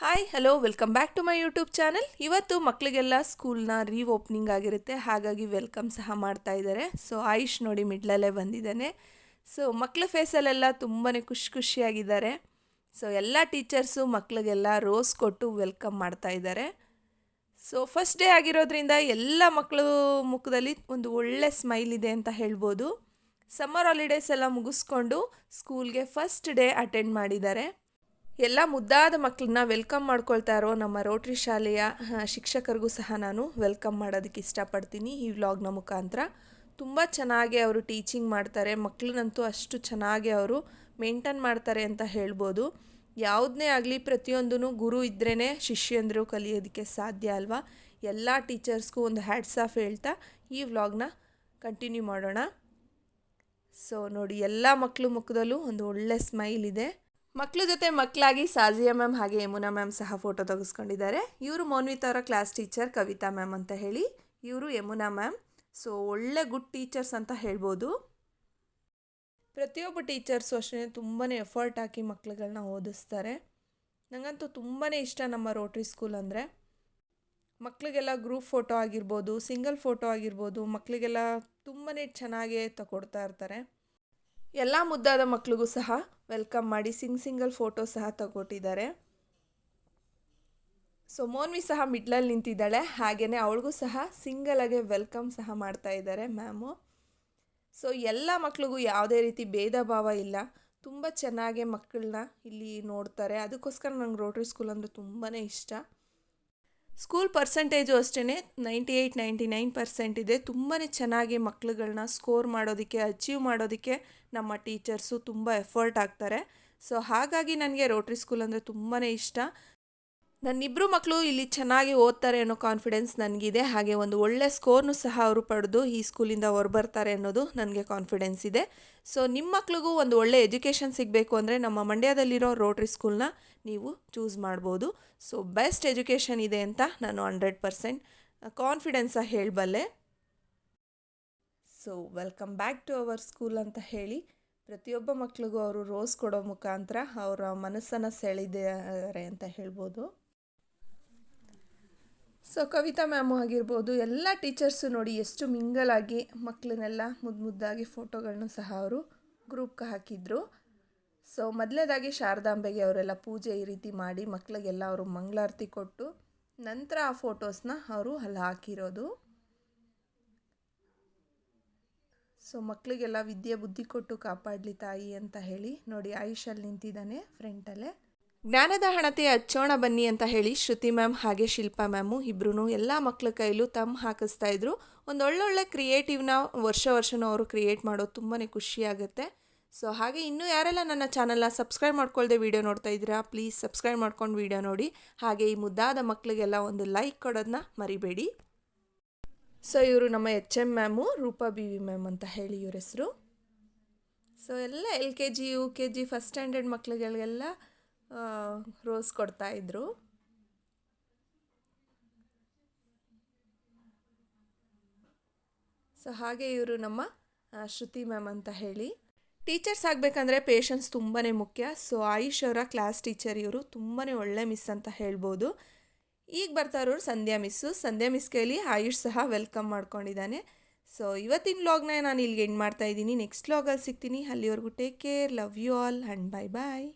Hi hello welcome back to my YouTube channel ಇವತ್ತು ಮಕ್ಕಳಿಗೆಲ್ಲ ಸ್ಕೂಲ್ನ ರೀ ಓಪನಿಂಗ್ ಆಗಿರುತ್ತೆ, ಹಾಗಾಗಿ ವೆಲ್ಕಮ್ ಸಹ ಮಾಡ್ತಾ ಇದ್ದಾರೆ. ಸೊ ಆಯುಷ್ ನೋಡಿ ಮಿಡ್ಲಲ್ಲೇ ಬಂದಿದ್ದಾನೆ. ಸೊ ಮಕ್ಕಳ ಫೇಸಲ್ಲೆಲ್ಲ ತುಂಬಾ ಖುಷಿ ಖುಷಿಯಾಗಿದ್ದಾರೆ. ಸೊ ಎಲ್ಲ ಟೀಚರ್ಸು ಮಕ್ಕಳಿಗೆಲ್ಲ ರೋಸ್ ಕೊಟ್ಟು ವೆಲ್ಕಮ್ ಮಾಡ್ತಾ ಇದ್ದಾರೆ. ಸೊ ಫಸ್ಟ್ ಡೇ ಆಗಿರೋದ್ರಿಂದ ಎಲ್ಲ ಮಕ್ಕಳು ಮುಖದಲ್ಲಿ ಒಂದು ಒಳ್ಳೆ ಸ್ಮೈಲ್ ಇದೆ ಅಂತ ಹೇಳ್ಬೋದು. ಸಮ್ಮರ್ ಹಾಲಿಡೇಸ್ ಎಲ್ಲ ಮುಗಿಸ್ಕೊಂಡು ಸ್ಕೂಲ್ಗೆ ಫಸ್ಟ್ ಡೇ ಅಟೆಂಡ್ ಮಾಡಿದ್ದಾರೆ. ಎಲ್ಲ ಮುದ್ದಾದ ಮಕ್ಕಳನ್ನ ವೆಲ್ಕಮ್ ಮಾಡ್ಕೊಳ್ತಾ ಇರೋ ನಮ್ಮ ರೋಟ್ರಿ ಶಾಲೆಯ ಶಿಕ್ಷಕರಿಗೂ ಸಹ ನಾನು ವೆಲ್ಕಮ್ ಮಾಡೋದಕ್ಕೆ ಇಷ್ಟಪಡ್ತೀನಿ ಈ ವ್ಲಾಗ್ನ ಮುಖಾಂತರ. ತುಂಬ ಚೆನ್ನಾಗಿ ಅವರು ಟೀಚಿಂಗ್ ಮಾಡ್ತಾರೆ ಮಕ್ಕಳನ್ನಂತೂ ಅಷ್ಟು ಚೆನ್ನಾಗಿ ಅವರು ಮೇಂಟೈನ್ ಮಾಡ್ತಾರೆ ಅಂತ ಹೇಳ್ಬೋದು. ಯಾವುದನ್ನೇ ಆಗಲಿ ಪ್ರತಿಯೊಂದೂ ಗುರು ಇದ್ರೇ ಶಿಷ್ಯಂದರು ಕಲಿಯೋದಕ್ಕೆ ಸಾಧ್ಯ ಅಲ್ವಾ? ಎಲ್ಲ ಟೀಚರ್ಸ್ಗೂ ಒಂದು ಹ್ಯಾಟ್ಸ್ ಆಫ್ ಹೇಳ್ತಾ ಈ ವ್ಲಾಗ್ನ ಕಂಟಿನ್ಯೂ ಮಾಡೋಣ. ಸೊ ನೋಡಿ, ಎಲ್ಲ ಮಕ್ಕಳು ಮುಖದಲ್ಲೂ ಒಂದು ಒಳ್ಳೆ ಸ್ಮೈಲ್ ಇದೆ. ಮಕ್ಕಳ ಜೊತೆ ಮಕ್ಕಳಾಗಿ ಸಾಜಿಯಾ ಮ್ಯಾಮ್ ಹಾಗೆ ಯಮುನಾ ಮ್ಯಾಮ್ ಸಹ ಫೋಟೋ ತೆಗೆಸ್ಕೊಂಡಿದ್ದಾರೆ. ಇವರು ಮೋನ್ವಿತ್ ಅವರ ಕ್ಲಾಸ್ ಟೀಚರ್ ಕವಿತಾ ಮ್ಯಾಮ್ ಅಂತ ಹೇಳಿ. ಇವರು ಯಮುನಾ ಮ್ಯಾಮ್. ಸೊ ಒಳ್ಳೆ ಗುಡ್ ಟೀಚರ್ಸ್ ಅಂತ ಹೇಳ್ಬೋದು. ಪ್ರತಿಯೊಬ್ಬ ಟೀಚರ್ಸು ಅಷ್ಟೇ ತುಂಬಾ ಎಫರ್ಟ್ ಹಾಕಿ ಮಕ್ಕಳುಗಳನ್ನ ಓದಿಸ್ತಾರೆ. ನನಗಂತೂ ತುಂಬಾ ಇಷ್ಟ ನಮ್ಮ ರೋಟ್ರಿ ಸ್ಕೂಲ್ ಅಂದರೆ. ಮಕ್ಕಳಿಗೆಲ್ಲ ಗ್ರೂಪ್ ಫೋಟೋ ಆಗಿರ್ಬೋದು ಸಿಂಗಲ್ ಫೋಟೋ ಆಗಿರ್ಬೋದು ಮಕ್ಕಳಿಗೆಲ್ಲ ತುಂಬಾ ಚೆನ್ನಾಗೇ ತಗೊಡ್ತಾ ಇರ್ತಾರೆ. ಎಲ್ಲ ಮುದ್ದಾದ ಮಕ್ಕಳಿಗೂ ಸಹ ವೆಲ್ಕಮ್ ಮಾಡಿ ಸಿಂಗ್ ಸಿಂಗಲ್ ಫೋಟೋ ಸಹ ತಗೊಟ್ಟಿದ್ದಾರೆ. ಸೊ, ಮೋನ್ವಿ ಸಹ ಮಿಡ್ಲಲ್ಲಿ ನಿಂತಿದ್ದಾಳೆ. ಹಾಗೆಯೇ ಅವಳಿಗೂ ಸಹ ಸಿಂಗಲಾಗೆ ವೆಲ್ಕಮ್ ಸಹ ಮಾಡ್ತಾ ಇದ್ದಾರೆ ಮ್ಯಾಮು. ಸೊ, ಎಲ್ಲ ಮಕ್ಳಿಗೂ ಯಾವುದೇ ರೀತಿ ಭೇದ ಭಾವ ಇಲ್ಲ. ತುಂಬ ಚೆನ್ನಾಗಿ ಮಕ್ಕಳನ್ನ ಇಲ್ಲಿ ನೋಡ್ತಾರೆ. ಅದಕ್ಕೋಸ್ಕರ ನಂಗೆ ರೋಟ್ರಿ ಸ್ಕೂಲ್ ಅಂದರೆ ತುಂಬಾ ಇಷ್ಟ. ಸ್ಕೂಲ್ ಪರ್ಸೆಂಟೇಜು ಅಷ್ಟೇ ninety eight ninety nine percent ಇದೆ. ತುಂಬಾ ಚೆನ್ನಾಗಿ ಮಕ್ಳುಗಳನ್ನ ಸ್ಕೋರ್ ಮಾಡೋದಕ್ಕೆ, ಅಚೀವ್ ಮಾಡೋದಕ್ಕೆ ನಮ್ಮ ಟೀಚರ್ಸು ತುಂಬ ಎಫರ್ಟ್ ಆಗ್ತಾರೆ ಸೊ ಹಾಗಾಗಿ ನನಗೆ ರೋಟ್ರಿ ಸ್ಕೂಲ್ ಅಂದರೆ ತುಂಬಾ ಇಷ್ಟ. ನನ್ನಿಬ್ಬರು ಮಕ್ಕಳು ಇಲ್ಲಿ ಚೆನ್ನಾಗಿ ಓದ್ತಾರೆ ಅನ್ನೋ ಕಾನ್ಫಿಡೆನ್ಸ್ ನನಗಿದೆ. ಹಾಗೆ ಒಂದು ಒಳ್ಳೆ ಸ್ಕೋರ್ನು ಸಹ ಅವರು ಪಡೆದು ಈ ಸ್ಕೂಲಿಂದ ಹೊರಬರ್ತಾರೆ ಅನ್ನೋದು ನನಗೆ ಕಾನ್ಫಿಡೆನ್ಸ್ ಇದೆ. ಸೊ ನಿಮ್ಮ ಮಕ್ಳಿಗೂ ಒಂದು ಒಳ್ಳೆ ಎಜುಕೇಷನ್ ಸಿಗಬೇಕು ಅಂದರೆ ನಮ್ಮ ಮಂಡ್ಯದಲ್ಲಿರೋ ರೋಟ್ರಿ ಸ್ಕೂಲ್ನ ನೀವು ಚೂಸ್ ಮಾಡ್ಬೋದು. ಸೊ ಬೆಸ್ಟ್ ಎಜುಕೇಷನ್ ಇದೆ ಅಂತ ನಾನು ಹಂಡ್ರೆಡ್ ಪರ್ಸೆಂಟ್ ಕಾನ್ಫಿಡೆನ್ಸಾಗಿ ಹೇಳಬಲ್ಲೆ. So welcome back to our school ಅಂತ ಹೇಳಿ ಪ್ರತಿಯೊಬ್ಬ ಮಕ್ಳಿಗೂ ಅವರು ರೋಸ್ ಕೊಡೋ ಮುಖಾಂತರ ಅವರ ಮನಸ್ಸನ್ನು ಸೆಳೆದಿದ್ದಾರೆ ಅಂತ ಹೇಳ್ಬೋದು. ಸೊ ಕವಿತಾ ಮ್ಯಾಮು ಆಗಿರ್ಬೋದು, ಎಲ್ಲ ಟೀಚರ್ಸು ನೋಡಿ ಎಷ್ಟು ಮಿಂಗಲ್ ಆಗಿ ಮಕ್ಕಳನ್ನೆಲ್ಲ ಮುದ್ದು ಮುದ್ದಾಗಿ ಫೋಟೋಗಳನ್ನೂ ಸಹ ಅವರು ಗ್ರೂಪ್ಗೆ ಹಾಕಿದ್ರು. ಸೊ ಮೊದಲನೇದಾಗಿ ಶಾರದಾಂಬೆಗೆ ಅವರೆಲ್ಲ ಪೂಜೆ ಈ ರೀತಿ ಮಾಡಿ ಮಕ್ಕಳಿಗೆಲ್ಲ ಅವರು ಮಂಗಳಾರತಿ ಕೊಟ್ಟು ನಂತರ ಆ ಫೋಟೋಸ್ನ ಅವರು ಅಲ್ಲಿ ಹಾಕಿರೋದು. ಸೊ ಮಕ್ಕಳಿಗೆಲ್ಲ ವಿದ್ಯೆ ಬುದ್ಧಿ ಕೊಟ್ಟು ಕಾಪಾಡಲಿ ತಾಯಿ ಅಂತ ಹೇಳಿ ನೋಡಿ ಆಯುಷಲ್ಲಿ ನಿಂತಿದ್ದಾನೆ ಫ್ರಂಟಲ್ಲೇ ಜ್ಞಾನದ ಹಣತೆ ಹಚ್ಚೋಣ ಬನ್ನಿ ಅಂತ ಹೇಳಿ ಶ್ರುತಿ ಮ್ಯಾಮ್ ಹಾಗೆ ಶಿಲ್ಪಾ ಮ್ಯಾಮು ಇಬ್ರು ಎಲ್ಲ ಮಕ್ಕಳ ಕೈಲೂ ತಮ್ಮ ಹಾಕಿಸ್ತಾ ಇದ್ರು. ಒಂದು ಒಳ್ಳೊಳ್ಳೆ ಕ್ರಿಯೇಟಿವ್ನ ವರ್ಷ ವರ್ಷನೂ ಅವರು ಕ್ರಿಯೇಟ್ ಮಾಡೋದು ತುಂಬಾ ಖುಷಿಯಾಗುತ್ತೆ ಸೊ ಹಾಗೆ ಇನ್ನೂ ಯಾರೆಲ್ಲ ನನ್ನ ಚಾನಲ್ನ ಸಬ್ಸ್ಕ್ರೈಬ್ ಮಾಡ್ಕೊಳ್ಳ್ದೆ ವೀಡಿಯೋ ನೋಡ್ತಾ ಇದ್ದೀರಾ ಪ್ಲೀಸ್ ಸಬ್ಸ್ಕ್ರೈಬ್ ಮಾಡ್ಕೊಂಡು ವೀಡಿಯೋ ನೋಡಿ. ಹಾಗೆ ಈ ಮುದ್ದಾದ ಮಕ್ಕಳಿಗೆಲ್ಲ ಒಂದು ಲೈಕ್ ಕೊಡೋದನ್ನ ಮರಿಬೇಡಿ. ಸೊ ಇವರು ನಮ್ಮ H M ma'am, Roopa B V ma'am ಅಂತ ಹೇಳಿ ಇವ್ರ ಹೆಸರು. ಸೊ ಎಲ್ಲ L K G U K G first standard ಮಕ್ಳಿಗೆಲ್ಲ ರೋಸ್ ಕೊಡ್ತಾ ಇದ್ರು. ಸೊ ಹಾಗೆ ಇವರು ನಮ್ಮ ಶ್ರುತಿ ಮ್ಯಾಮ್ ಅಂತ ಹೇಳಿ. ಟೀಚರ್ಸ್ ಆಗಬೇಕಂದ್ರೆ ಪೇಷನ್ಸ್ ತುಂಬಾ ಮುಖ್ಯ. ಸೊ ಆಯುಷ್ ಅವರ ಕ್ಲಾಸ್ ಟೀಚರ್ ಇವರು ತುಂಬಾ ಒಳ್ಳೆ ಮಿಸ್ ಅಂತ ಹೇಳ್ಬೋದು. ಈಗ ಬರ್ತಾ ಇರೋರು ಸಂಧ್ಯಾ ಮಿಸ್ಸು ಸಂಧ್ಯಾ ಮಿಸ್ ಕೈಲಿ ಆಯುಷ್ ಸಹ ವೆಲ್ಕಮ್ ಮಾಡ್ಕೊಂಡಿದ್ದಾನೆ. ಸೊ ಇವತ್ತಿನ ವ್ಲಾಗ್ನ ನಾನು ಇಲ್ಲಿಗೆ ಎಂಡ್ ಮಾಡ್ತಾ ಇದ್ದೀನಿ. ನೆಕ್ಸ್ಟ್ ವ್ಲಾಗಲ್ಲಿ ಸಿಗ್ತೀನಿ. ಅಲ್ಲಿವರೆಗೂ take care love you all and bye bye